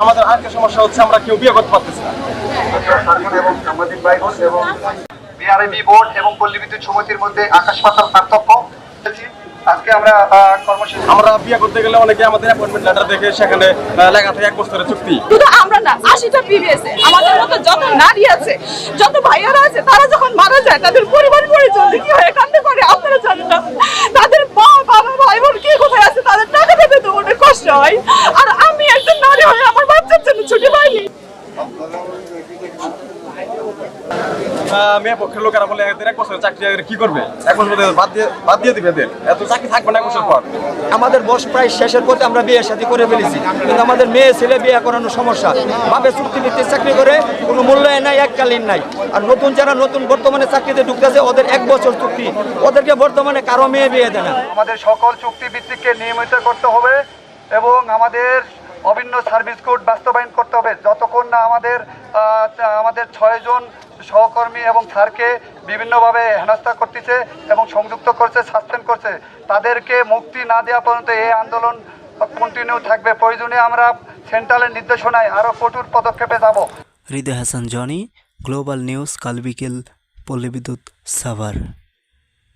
আমাদের আরেকটা সমস্যা হচ্ছে আমরা কেউ বিয়ে করতে পারতেছি না। এবং সাংবাদিক ভাই এবং বিআরএবি বোর্ড এবং পল্লী বিদ্যুৎ সমিতির মধ্যে আকাশ পাতাল পার্থক্য আজকে আমরা কর্মসূচি আমরা বিয়ে করতে গেলে অনেকে আমাদের অ্যাপয়েন্টমেন্ট লেটার দেখে সেখানে লেখা থাকে এক বছরের চুক্তি। শুধু আমরা না আশিটা পিবিএসে আমাদের মতো যত নারী আছে যত ভাইয়ারা আছে তারা যখন মারা যায় তাদের পরিবার পরিজন কি হয় কান্দে করে। আপনারা জানেন না তাদের মা বাবা ভাই বোন কে কোথায় আছে তাদের টাকা দিতে তো অনেক কষ্ট হয়। মেয়ে পক্ষের লোকেরা বলে এদের এক বছরের চাকরি কি করবে? এক বছর বাদ দিয়ে বাদ দিয়ে দিবে এদের এত চাকরি থাকবে না এক বছর পর। আমাদের বয়স প্রায় শেষের পথে আমরা বিয়ে শাদী করে ফেলেছি। কিন্তু আমাদের মেয়ে ছেলে বিয়ে করানোর সমস্যা। ভাবে চুক্তিভিত্তিক চাকরি করে কোনো মূল্যায়ন নাই এককালীন নাই। আর নতুন যারা নতুন বর্তমানে চাকরিতে ঢুকতেছে ওদের এক বছর চুক্তি। ওদেরকে বর্তমানে কারও মেয়ে বিয়ে দেয় না। আমাদের সকল চুক্তি ভিত্তিককে নিয়মিত করতে হবে এবং আমাদের অভিন্ন সার্ভিস কোড বাস্তবায়ন করতে হবে। যতক্ষণ না আমাদের আমাদের ছয়জন সহকর্মী এবং স্যারকে বিভিন্নভাবে হেনস্থা করতেছে এবং সংযুক্ত করছে সাসপেন্ড করছে। তাদেরকে মুক্তি না দেওয়া পর্যন্ত এই আন্দোলন কন্টিনিউ থাকবে। প্রয়োজনে আমরা সেন্ট্রালের নির্দেশনায় আরও কঠোর পদক্ষেপে যাব। হৃদয় হাসান, জনি গ্লোবাল নিউজ কালবিকেল পল্লী বিদ্যুৎ সাভার।